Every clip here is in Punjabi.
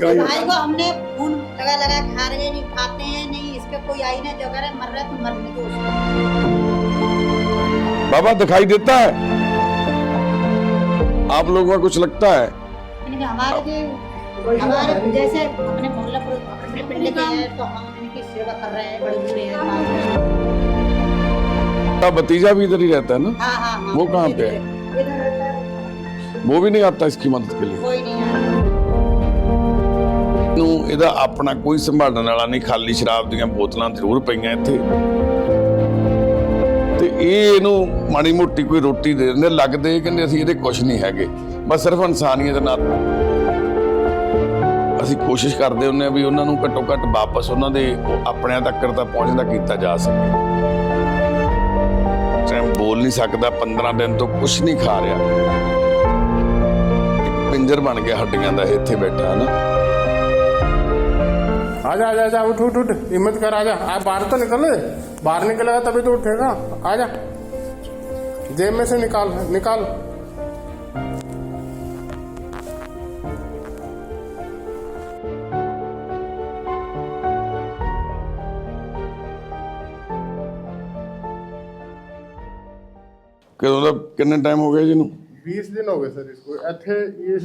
भाई को हमने खून लगा लगा खा रहे नहीं खाते हैं नहीं इसके कोई आई ना जो करे मर रहा तो मरने दो उसको। बाबा दिखाई देता है। आप लोगों का कुछ लगता है? हमारे हमारे जैसे अपने मोहल्ला पर अपने पिंड के हैं तो हम इनकी सेवा कर रहे हैं बड़े बूढ़े हैं। भतीजा भी इधर ही रहता है ना? हाँ हाँ हाँ। वो कहाँ पे है? वो भी नहीं आता इसकी मदद के लिए। कोई नहीं ਨੂੰ ਇਹਦਾ ਆਪਣਾ ਕੋਈ ਸੰਭਾਲਣ ਵਾਲਾ ਨਹੀਂ, ਖਾਲੀ ਸ਼ਰਾਬ ਦੀਆਂ ਬੋਤਲਾਂ ਜ਼ਰੂਰ ਪਈਆਂ ਇੱਥੇ। ਤੇ ਇਹ ਇਹਨੂੰ ਮਾੜੀ ਮੋਟੀ ਕੋਈ ਰੋਟੀ ਦੇ ਦਿੰਦੇ, ਲੱਗਦੇ ਕਹਿੰਦੇ ਅਸੀਂ ਇਹਦੇ ਕੁਝ ਨਹੀਂ ਹੈਗੇ। ਬਸ ਸਿਰਫ ਇਨਸਾਨੀਅਤ ਨਾਲ ਅਸੀਂ ਕੋਸ਼ਿਸ਼ ਕਰਦੇ ਹੁੰਨੇ ਆ ਵੀ ਉਹਨਾਂ ਨੂੰ ਘੱਟੋ ਘੱਟ ਵਾਪਸ ਉਹਨਾਂ ਦੇ ਆਪਣਿਆਂ ਤੱਕ ਤਾਂ ਪਹੁੰਚਦਾ ਕੀਤਾ ਜਾ ਸਕੇ। ਟਾਈਮ ਬੋਲ ਨਹੀਂ ਸਕਦਾ 15 ਦਿਨ ਤੋਂ ਕੁਝ ਨਹੀਂ ਖਾ ਰਿਹਾ। ਪਿੰਜਰ ਬਣ ਗਿਆ ਹੱਡੀਆਂ ਦਾ, ਇੱਥੇ ਬੈਠਾ ਹੈ ਨਾ आजा आजा आजा उठ उठ उठ हिम्मत कर आजा। आ बाहर तो निकल बाहर निकलेगा तभी तो उठेगा। आजा। जेब में से निकाल निकाल। कि मतलब कितने टाइम हो गया जी बीस दिन हो गए सर इसको। अथे ये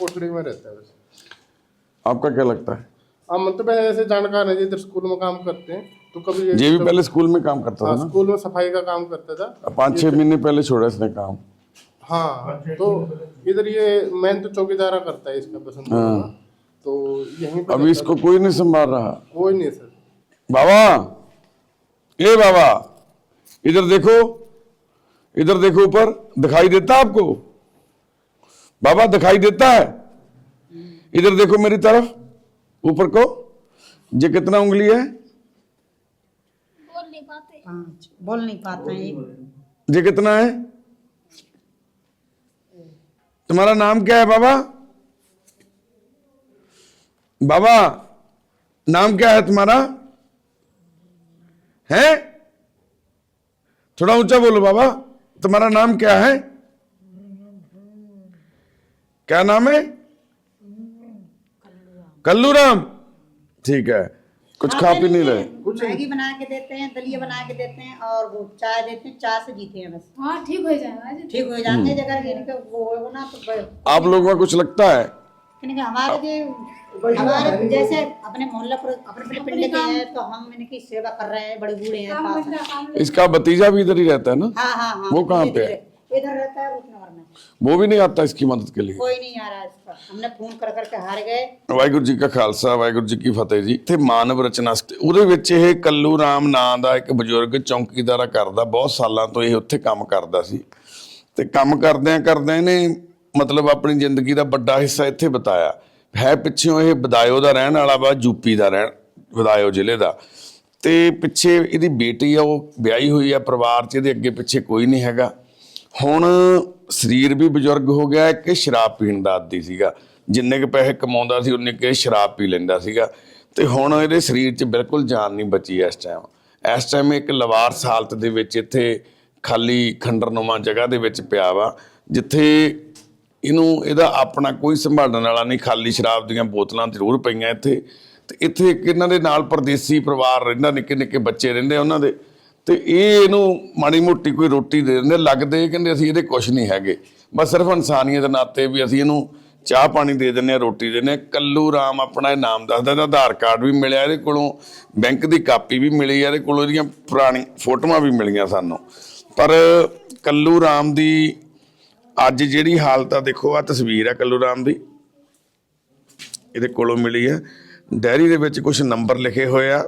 पोस्टिंग में रहता है आपका क्या लगता है? अब मतलब ऐसे जानकार है इधर स्कूल में काम करते हैं तो कभी ये भी पहले स्कूल में काम करता हाँ, था स्कूल में सफ़ाई का काम करता था। पाँच छह महीने पहले छोड़ा इसने काम। हाँ तो इधर ये मैन तो चौकीदारा करता है इसका पसंद तो यहीं पर अभी इसको कोई नहीं संभाल रहा। कोई नहीं सर। बाबा ए बाबा इधर देखो इधर देखो ऊपर दिखाई देता आपको? बाबा दिखाई देता है। इधर देखो मेरी तरफ़। ऊपर को। ये कितना उंगली है? पाँच। बोल नहीं पाते हैं। ये कितना है? तुम्हारा नाम क्या है बाबा? बाबा नाम क्या है तुम्हारा? है? थोड़ा ऊँचा बोलो बाबा। तुम्हारा नाम क्या है? क्या नाम है? कल्लू राम। ठीक है। कुछ खा पी नहीं रहे। कुछ मैगी बना के देते हैं दलिया बना के देते हैं और वो चाय देते हैं चाय से जीते हैं बस। हाँ ठीक हो जाएगा ठीक हो जाते हैं जगह इनके वो हो ना तो आप लोगों का कुछ लगता है? हमारे हमारे जैसे अपने मोहल्ला पर अपने पिंड के हैं तो हम इनकी सेवा कर रहे हैं बड़े बूढ़े हैं इसका भतीजा भी इधर ही रहता है ना? हाँ हाँ हाँ वो कहाँ पे इधर- इधर रहता है रूपनगर में वो भी नहीं आता इसकी मदद के लिए कोई नहीं आ रहा है इस पर हमने फोन कर करके हार गए ਵਾਹਿਗੁਰੂ ਜੀ ਕਾ ਖਾਲਸਾ ਵਾਹਿਗੁਰੂ ਜੀ ਕੀ ਫਤਿਹ ਜੀ ਇੱਥੇ ਮਾਨਵ ਰਚਨਾ ਸਟ- ਉਹਦੇ ਵਿੱਚ ਇਹ ਕੱਲੂ ਰਾਮ ਨਾਂ ਦਾ ਇੱਕ ਬਜ਼ੁਰਗ ਚੌਂਕੀਦਾਰਾ ਕਰਦਾ ਬਹੁਤ ਸਾਲਾਂ ਤੋਂ ਇਹ ਉੱਥੇ ਕੰਮ ਕਰਦਾ ਸੀ ਤੇ ਕੰਮ ਕਰਦਿਆਂ ਕਰਦਿਆਂ ਇਹਨੇ ਮਤਲਬ ਆਪਣੀ ਜ਼ਿੰਦਗੀ ਦਾ ਵੱਡਾ ਹਿੱਸਾ ਇੱਥੇ ਬਿਤਾਇਆ ਹੈ ਪਿੱਛੋਂ ਇਹ ਬਦਾਇਓ ਦਾ ਰਹਿਣ ਵਾਲਾ ਵਾ ਯੂਪੀ ਦਾ ਰਹਿਣ ਬਦਾਇਓ ਜ਼ਿਲ੍ਹੇ ਦਾ ਤੇ ਪਿੱਛੇ ਇਹਦੀ ਬੇਟੀ ਆ ਉਹ ਵਿਆਹੀ ਹੋਈ ਆ ਪਰਿਵਾਰ 'ਚ ਇਹਦੇ ਅੱਗੇ ਪਿੱਛੇ ਕੋਈ ਨਹੀਂ ਹੈਗਾ ਹੁਣ ਸਰੀਰ ਵੀ ਬਜ਼ੁਰਗ ਹੋ ਗਿਆ ਹੈ ਕਿ ਸ਼ਰਾਬ ਪੀਣ ਦਾ ਆਦੀ ਸੀਗਾ। ਜਿੰਨੇ ਕੁ ਪੈਸੇ ਕਮਾਉਂਦਾ ਸੀ, ਉਨੇ ਕੁ ਸ਼ਰਾਬ ਪੀ ਲੈਂਦਾ ਸੀਗਾ। ਤੇ ਹੁਣ ਇਹਦੇ ਸਰੀਰ 'ਚ ਬਿਲਕੁਲ ਜਾਨ ਨਹੀਂ ਬਚੀ ਇਸ ਟਾਈਮ ਇਸ ਟਾਈਮ ਇੱਕ ਲਵਾਰਸ ਹਾਲਤ ਦੇ ਵਿੱਚ ਇੱਥੇ ਖਾਲੀ ਖੰਡਰਨੁਮਾ ਜਗ੍ਹਾ ਦੇ ਵਿੱਚ ਪਿਆ ਵਾ, ਜਿੱਥੇ ਇਹਨੂੰ, ਇਹਦਾ ਆਪਣਾ ਕੋਈ ਸੰਭਾਲਣ ਵਾਲਾ ਨਹੀਂ, ਖਾਲੀ ਸ਼ਰਾਬ ਦੀਆਂ ਬੋਤਲਾਂ ਜ਼ਰੂਰ ਪਈਆਂ ਇੱਥੇ। ਤੇ ਇੱਥੇ ਇੱਕ ਇਹਨਾਂ ਦੇ ਨਾਲ ਪਰਦੇਸੀ ਪਰਿਵਾਰ ਰਹਿੰਦਾ ਨਿੱਕੇ ਨਿੱਕੇ ਬੱਚੇ ਰਹਿੰਦੇ ਉਹਨਾਂ ਦੇ। ਤੇ ਇਹ ਇਹਨੂੰ ਮਾੜੀ ਮੋਟੀ ਕੋਈ ਰੋਟੀ ਦੇ ਦਿੰਦੇ ਲੱਗਦੇ ਕਹਿੰਦੇ ਅਸੀਂ ਇਹਦੇ ਕੁਝ ਨਹੀਂ ਹੈਗੇ। ਬਸ ਸਿਰਫ ਇਨਸਾਨੀਅਤ ਦੇ ਨਾਤੇ ਵੀ ਅਸੀਂ ਇਹਨੂੰ ਚਾਹ ਪਾਣੀ ਦੇ ਦਿੰਦੇ ਆ, ਰੋਟੀ ਦਿੰਦੇ ਹਾਂ ਕੱਲੂ ਰਾਮ ਆਪਣਾ ਇਹ ਨਾਮ ਦੱਸਦਾ, ਇਹਦਾ ਆਧਾਰ ਕਾਰਡ ਵੀ ਮਿਲਿਆ, ਇਹਦੇ ਕੋਲੋਂ ਬੈਂਕ ਦੀ ਕਾਪੀ ਵੀ ਮਿਲੀ ਆ, ਇਹਦੇ ਕੋਲੋਂ ਇਹਦੀਆਂ ਪੁਰਾਣੀ ਫੋਟੋਆਂ ਵੀ ਮਿਲੀਆਂ ਸਾਨੂੰ। ਪਰ ਕੱਲੂ ਰਾਮ ਦੀ ਅੱਜ ਜਿਹੜੀ ਹਾਲਤ ਆ, ਦੇਖੋ ਆ ਤਸਵੀਰ ਆ ਕੱਲੂ ਰਾਮ ਦੀ। ਇਹਦੇ ਕੋਲੋਂ ਮਿਲੀ ਹੈ ਡਾਇਰੀ ਦੇ ਵਿੱਚ ਕੁਝ ਨੰਬਰ ਲਿਖੇ ਹੋਏ ਆ।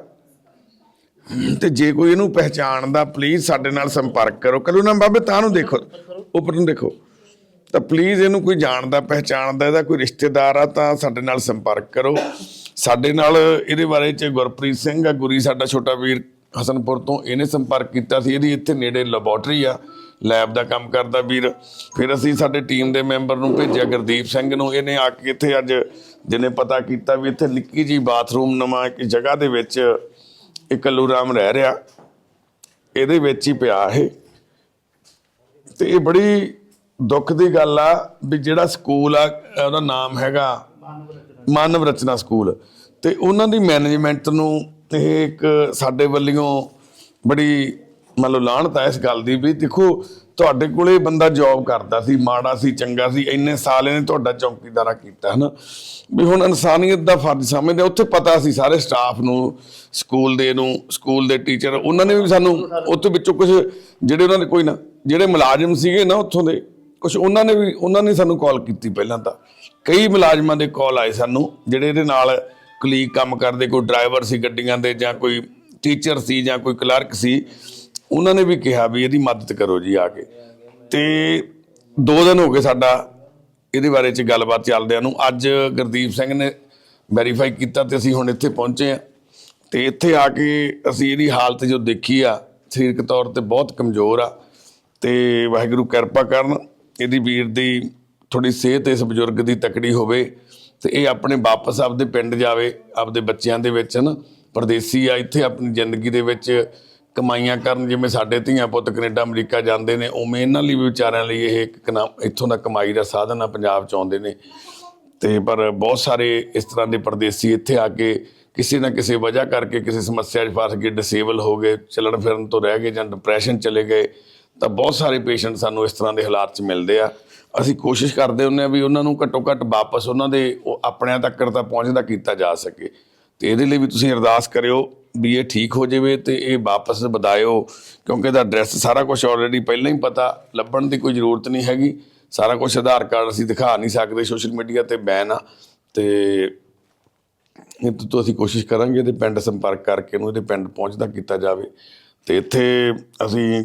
ਤੇ ਜੇ ਕੋਈ ਇਹਨੂੰ ਪਹਿਚਾਣਦਾ ਪਲੀਜ਼ ਸਾਡੇ ਨਾਲ ਸੰਪਰਕ ਕਰੋ। ਕੱਲੂ ਨਾ ਬਾਬੇ, ਤਾਂ ਨੂੰ ਦੇਖੋ, ਉੱਪਰ ਨੂੰ ਦੇਖੋ। ਤਾਂ ਪਲੀਜ਼ ਇਹਨੂੰ ਕੋਈ ਜਾਣਦਾ, ਪਹਿਚਾਣਦਾ, ਇਹਦਾ ਕੋਈ ਰਿਸ਼ਤੇਦਾਰ ਆ, ਤਾਂ ਸਾਡੇ ਨਾਲ ਸੰਪਰਕ ਕਰੋ। ਸਾਡੇ ਨਾਲ ਇਹਦੇ ਬਾਰੇ ਚ ਗੁਰਪ੍ਰੀਤ ਸਿੰਘ ਆ, ਗੁਰੀ ਸਾਡਾ ਛੋਟਾ ਵੀਰ ਹਸਨਪੁਰ ਤੋਂ, ਇਹਨੇ ਸੰਪਰਕ ਕੀਤਾ ਸੀ। ਇਹਦੀ ਇੱਥੇ ਨੇੜੇ ਲੈਬੋਰਟਰੀ ਆ ਲੈਬ ਦਾ ਕੰਮ ਕਰਦਾ ਵੀਰ। ਫਿਰ ਅਸੀਂ ਸਾਡੇ ਟੀਮ ਦੇ ਮੈਂਬਰ ਨੂੰ ਭੇਜਿਆ ਗੁਰਦੀਪ ਸਿੰਘ ਨੂੰ। ਇਹਨੇ ਆ ਕੇ ਇੱਥੇ ਅੱਜ, ਜਿਹਨੇ ਪਤਾ ਕੀਤਾ ਵੀ ਇੱਥੇ ਨਿੱਕੀ ਜੀ ਬਾਥਰੂਮ ਨਵਾਂ ਇੱਕ ਜਗ੍ਹਾ ਦੇ ਵਿੱਚ ਇਹ ਕੱਲੂ ਰਾਮ ਰਹਿ ਰਿਹਾ, ਇਹਦੇ ਵਿੱਚ ਹੀ ਪਿਆ ਇਹ। ਤੇ ਇਹ ਬੜੀ ਦੁੱਖ ਦੀ ਗੱਲ ਆ ਵੀ ਜਿਹੜਾ ਸਕੂਲ ਆ, ਉਹਦਾ ਨਾਮ ਹੈਗਾ ਮਾਨਵ ਰਚਨਾ ਸਕੂਲ। ਤੇ ਉਹਨਾਂ ਦੀ ਮੈਨੇਜਮੈਂਟ ਨੂੰ ਇਹ ਇੱਕ ਸਾਡੇ ਵੱਲੋਂ ਬੜੀ ਮੰਨ ਲਓ ਲਾਹਣਤ ਆ ਇਸ ਗੱਲ ਦੀ ਵੀ। ਦੇਖੋ ਤੁਹਾਡੇ ਕੋਲੇ ਬੰਦਾ ਜੌਬ ਕਰਦਾ ਸੀ, ਮਾੜਾ ਸੀ, ਚੰਗਾ ਸੀ, ਇੰਨੇ ਸਾਲ ਇਹਨੇ ਤੁਹਾਡਾ ਚੌਕੀਦਾਰਾ ਕੀਤਾ, ਹਨਾ? ਵੀ ਹੁਣ ਇਨਸਾਨੀਅਤ ਦਾ ਫਰਜ਼ ਸਮਝਦੇ ਉੱਥੇ ਪਤਾ ਸੀ ਸਾਰੇ ਸਟਾਫ ਨੂੰ ਸਕੂਲ ਦੇ ਨੂੰ ਸਕੂਲ ਦੇ ਟੀਚਰ ਉਹਨਾਂ ਨੇ ਵੀ ਸਾਨੂੰ ਉੱਥੇ ਵਿੱਚੋਂ ਕੁਝ ਜਿਹੜੇ ਉਹਨਾਂ ਦੇ ਕੋਈ ਨਾ, ਜਿਹੜੇ ਮੁਲਾਜ਼ਮ ਸੀਗੇ ਨਾ ਉੱਥੋਂ ਦੇ ਕੁਝ ਉਹਨਾਂ ਨੇ ਵੀ, ਉਹਨਾਂ ਨੇ ਸਾਨੂੰ ਕਾਲ ਕੀਤੀ ਪਹਿਲਾਂ ਤਾਂ। ਕਈ ਮੁਲਾਜ਼ਮਾਂ ਦੇ ਕਾਲ ਆਏ ਸਾਨੂੰ, ਜਿਹੜੇ ਇਹਦੇ ਨਾਲ ਕਲੀਗ ਕੰਮ ਕਰਦੇ, ਕੋਈ ਡਰਾਈਵਰ ਸੀ ਗੱਡੀਆਂ ਦੇ ਜਾਂ ਕੋਈ ਟੀਚਰ ਸੀ ਜਾਂ ਕੋਈ ਕਲਰਕ ਸੀ ਉਹਨਾਂ ਨੇ ਵੀ ਕਿਹਾ ਵੀ ਇਹਦੀ ਮਦਦ ਕਰੋ ਜੀ ਆ ਕੇ। ਤੇ ਦੋ ਦਿਨ ਹੋ ਗਏ ਸਾਡਾ ਇਹਦੇ ਬਾਰੇ ਚ ਗੱਲਬਾਤ ਚੱਲਦਿਆਂ ਨੂੰ। ਅੱਜ ਗੁਰਦੀਪ ਸਿੰਘ ਨੇ ਵੈਰੀਫਾਈ ਕੀਤਾ ਤੇ ਅਸੀਂ ਹੁਣ ਇੱਥੇ ਪਹੁੰਚੇ ਆ ਤੇ ਇੱਥੇ ਆ ਕੇ ਅਸੀਂ ਇਹਦੀ ਹਾਲਤ ਜੋ ਦੇਖੀ ਆ, ਸਰੀਰਕ ਤੌਰ ਤੇ ਬਹੁਤ ਕਮਜ਼ੋਰ ਆ। ਤੇ ਵਾਹਿਗੁਰੂ ਕਿਰਪਾ ਕਰਨ, ਇਹਦੀ ਵੀਰ ਦੀ ਥੋੜੀ ਸਿਹਤ ਇਸ ਬਜ਼ੁਰਗ ਦੀ ਤਕੜੀ ਹੋਵੇ ਤੇ ਇਹ ਆਪਣੇ ਵਾਪਸ ਆਪਦੇ ਪਿੰਡ ਜਾਵੇ, ਆਪਦੇ ਬੱਚਿਆਂ ਦੇ ਵਿੱਚ ਨਾ, ਪਰਦੇਸੀ ਆ, ਇੱਥੇ ਆਪਣੀ ਜ਼ਿੰਦਗੀ ਦੇ ਵਿੱਚ ਕਮਾਈਆਂ ਕਰਨ, ਜਿਵੇਂ ਸਾਡੇ ਧੀਆਂ ਪੁੱਤ ਕੈਨੇਡਾ, ਅਮਰੀਕਾ ਜਾਂਦੇ ਨੇ, ਉਵੇਂ ਇਹਨਾਂ ਲਈ ਵੀ ਵਿਚਾਰਿਆਂ ਲਈ ਇਹ ਇੱਕ ਕਨਾ- ਇੱਥੋਂ ਦਾ ਕਮਾਈ ਦਾ ਸਾਧਨ ਆ, ਪੰਜਾਬ ਚ ਆਉਂਦੇ ਨੇ। ਤੇ ਪਰ ਬਹੁਤ ਸਾਰੇ ਇਸ ਤਰ੍ਹਾਂ ਦੇ ਪਰਦੇਸੀ ਇੱਥੇ ਆ ਕੇ ਕਿਸੇ ਨਾ ਕਿਸੇ ਵਜ੍ਹਾ ਕਰਕੇ ਕਿਸੇ ਸਮੱਸਿਆ 'ਚ ਫਸ ਗਏ ਡਿਸੇਬਲ ਹੋ ਗਏ, ਚੱਲਣ ਫਿਰਨ ਤੋਂ ਰਹਿ ਗਏ ਜਾਂ ਡਿਪਰੈਸ਼ਨ ਚਲੇ ਗਏ, ਤਾਂ ਬਹੁਤ ਸਾਰੇ ਪੇਸ਼ੈਂਟ ਸਾਨੂੰ ਇਸ ਤਰ੍ਹਾਂ ਦੇ ਹਾਲਾਤ 'ਚ ਮਿਲਦੇ ਆ। ਅਸੀਂ ਕੋਸ਼ਿਸ਼ ਕਰਦੇ ਹੁੰਦੇ ਆ ਵੀ ਉਹਨਾਂ ਨੂੰ ਘੱਟੋ ਘੱਟ ਵਾਪਸ ਉਹਨਾਂ ਦੇ ਉਹ ਆਪਣਿਆਂ ਤੱਕ ਤਾਂ ਪਹੁੰਚਦਾ ਕੀਤਾ ਜਾ ਸਕੇ। ਤੇ ਇਹਦੇ ਲਈ ਵੀ ਤੁਸੀਂ ਅਰਦਾਸ ਕਰਿਓ ਵੀ ਇਹ ਠੀਕ ਹੋ ਜਾਵੇ ਤੇ ਇਹ ਵਾਪਸ ਵਧਾਇਓ, ਕਿਉਂਕਿ ਇਹਦਾ ਐਡਰੈਸ ਸਾਰਾ ਕੁਝ ਆਲਰੇਡੀ ਪਹਿਲਾਂ ਹੀ ਪਤਾ, ਲੱਭਣ ਦੀ ਕੋਈ ਜ਼ਰੂਰਤ ਨਹੀਂ ਹੈਗੀ। ਸਾਰਾ ਕੁਝ ਆਧਾਰ ਕਾਰਡ ਅਸੀਂ ਦਿਖਾ ਨਹੀਂ ਸਕਦੇ ਸੋਸ਼ਲ ਮੀਡੀਆ ਤੇ ਬੈਨ ਆ, ਤੇ ਇਹ ਤੋਂ ਅਸੀਂ ਕੋਸ਼ਿਸ਼ ਕਰਾਂਗੇ ਇਹਦੇ ਪਿੰਡ ਸੰਪਰਕ ਕਰਕੇ ਇਹਨੂੰ ਇਹਦੇ ਪਿੰਡ ਪਹੁੰਚਦਾ ਕੀਤਾ ਜਾਵੇ। ਤੇ ਇੱਥੇ ਅਸੀਂ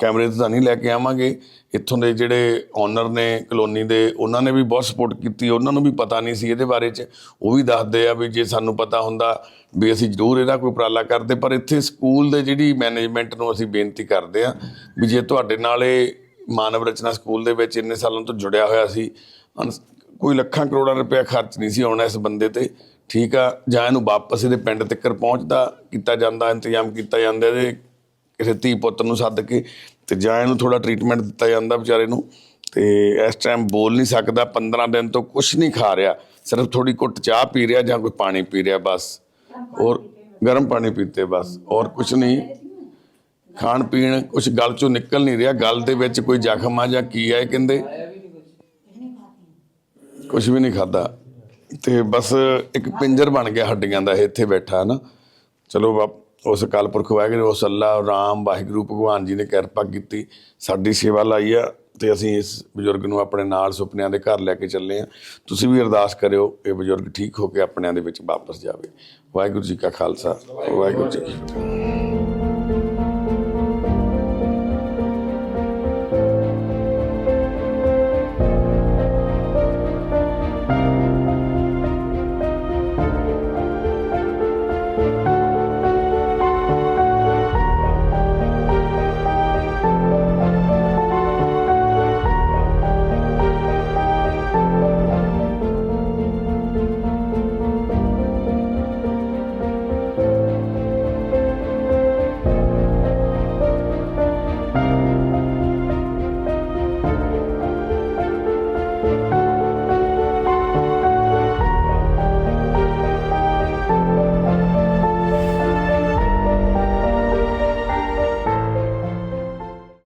ਕੈਮਰੇ ਤੇ ਤਾਂ ਨਹੀਂ ਲੈ ਕੇ ਆਵਾਂਗੇ। ਇੱਥੋਂ ਦੇ ਜਿਹੜੇ ਓਨਰ ਨੇ, ਕਲੋਨੀ ਦੇ, ਉਹਨਾਂ ਨੇ ਵੀ ਬਹੁਤ ਸਪੋਰਟ ਕੀਤੀ। ਉਹਨਾਂ ਨੂੰ ਵੀ ਪਤਾ ਨਹੀਂ ਸੀ ਇਹਦੇ ਬਾਰੇ ਚ। ਉਹ ਵੀ ਦੱਸਦੇ ਆ ਵੀ ਜੇ ਸਾਨੂੰ ਪਤਾ ਹੁੰਦਾ ਵੀ ਅਸੀਂ ਜ਼ਰੂਰ ਇਹਦਾ ਕੋਈ ਉਪਰਾਲਾ ਕਰਦੇ। ਪਰ ਇੱਥੇ ਸਕੂਲ ਦੇ ਜਿਹੜੀ ਮੈਨੇਜਮੈਂਟ ਨੂੰ ਅਸੀਂ ਬੇਨਤੀ ਕਰਦੇ ਆ ਵੀ ਜੇ ਤੁਹਾਡੇ ਨਾਲ ਇਹ ਮਾਨਵ ਰਚਨਾ ਸਕੂਲ ਦੇ ਵਿੱਚ ਇੰਨੇ ਸਾਲਾਂ ਤੋਂ ਜੁੜਿਆ ਹੋਇਆ ਸੀ ਕੋਈ ਲੱਖਾਂ ਕਰੋੜਾਂ ਰੁਪਏ ਖਰਚ ਨਹੀਂ ਸੀ ਆਉਣਾ ਇਸ ਬੰਦੇ ਤੇ। ਠੀਕ ਆ, ਜਾਂ ਇਹਨੂੰ ਵਾਪਸ ਇਹਦੇ ਪਿੰਡ ਤੱਕ ਪਹੁੰਚਦਾ, ਕੀਤਾ ਜਾਂਦਾ, ਇੰਤਜ਼ਾਮ ਕੀਤਾ ਜਾਂਦਾ, ਇਹਦੇ ਕਿਸੇ ਧੀ ਪੁੱਤ ਨੂੰ ਸੱਦ ਕੇ ਤੇ ਜਾਂ ਇਹਨੂੰ ਥੋੜਾ ਟ੍ਰੀਟਮੈਂਟ ਦਿੱਤਾ ਜਾਂਦਾ ਵਿਚਾਰੇ ਨੂੰ, ਤੇ ਇਸ ਟਾਈਮ ਬੋਲ ਨਹੀਂ ਸਕਦਾ 15 ਦਿਨ ਤੋਂ ਕੁਝ ਨਹੀਂ ਖਾ ਰਿਹਾ, ਸਿਰਫ ਥੋੜੀ ਘੁੱਟ ਚਾਹ ਪੀ ਰਿਹਾ ਜਾਂ ਕੋਈ ਪਾਣੀ ਪੀ ਰਿਹਾ ਬਸ। ਔਰ ਗਰਮ ਪਾਣੀ ਪੀਤੇ ਬਸ, ਔਰ ਕੁਝ ਨਹੀਂ। ਖਾਣ ਪੀਣ ਕੁਝ ਗਲ ਚੋਂ ਨਿਕਲ ਨਹੀਂ ਰਿਹਾ, ਗਲ ਦੇ ਵਿੱਚ ਕੋਈ ਜ਼ਖਮ ਆ ਜਾਂ ਕੀ ਆ ਇਹ ਕਹਿੰਦੇ। ਕੁਝ ਵੀ ਨਹੀਂ ਖਾਦਾ ਤੇ ਬਸ ਇੱਕ ਪਿੰਜਰ ਬਣ ਗਿਆ ਹੱਡੀਆਂ ਦਾ ਇਹ ਇੱਥੇ ਬੈਠਾ ਨਾ ਚਲੋ ਬਾਪ ਉਸ ਅਕਾਲ ਪੁਰਖ ਵਾਹਿਗੁਰੂ ਉਸ ਅੱਲਾ, ਰਾਮ, ਵਾਹਿਗੁਰੂ, ਭਗਵਾਨ ਜੀ ਨੇ ਕਿਰਪਾ ਕੀਤੀ, ਸਾਡੀ ਸੇਵਾ ਲਾਈ ਆ ਤੇ ਅਸੀਂ ਇਸ ਬਜ਼ੁਰਗ ਨੂੰ ਆਪਣੇ ਨਾਲ ਸੁਪਨਿਆਂ ਦੇ ਘਰ ਲੈ ਕੇ ਚੱਲੇ ਆ। ਤੁਸੀਂ ਵੀ ਅਰਦਾਸ ਕਰਿਓ, ਇਹ ਬਜ਼ੁਰਗ ਠੀਕ ਹੋ ਕੇ ਆਪਣਿਆਂ ਦੇ ਵਿੱਚ ਵਾਪਸ ਜਾਵੇ। ਵਾਹਿਗੁਰੂ ਜੀ ਕਾ ਖਾਲਸਾ, ਵਾਹਿਗੁਰੂ ਜੀ ਕੀ ਫਤਿਹ।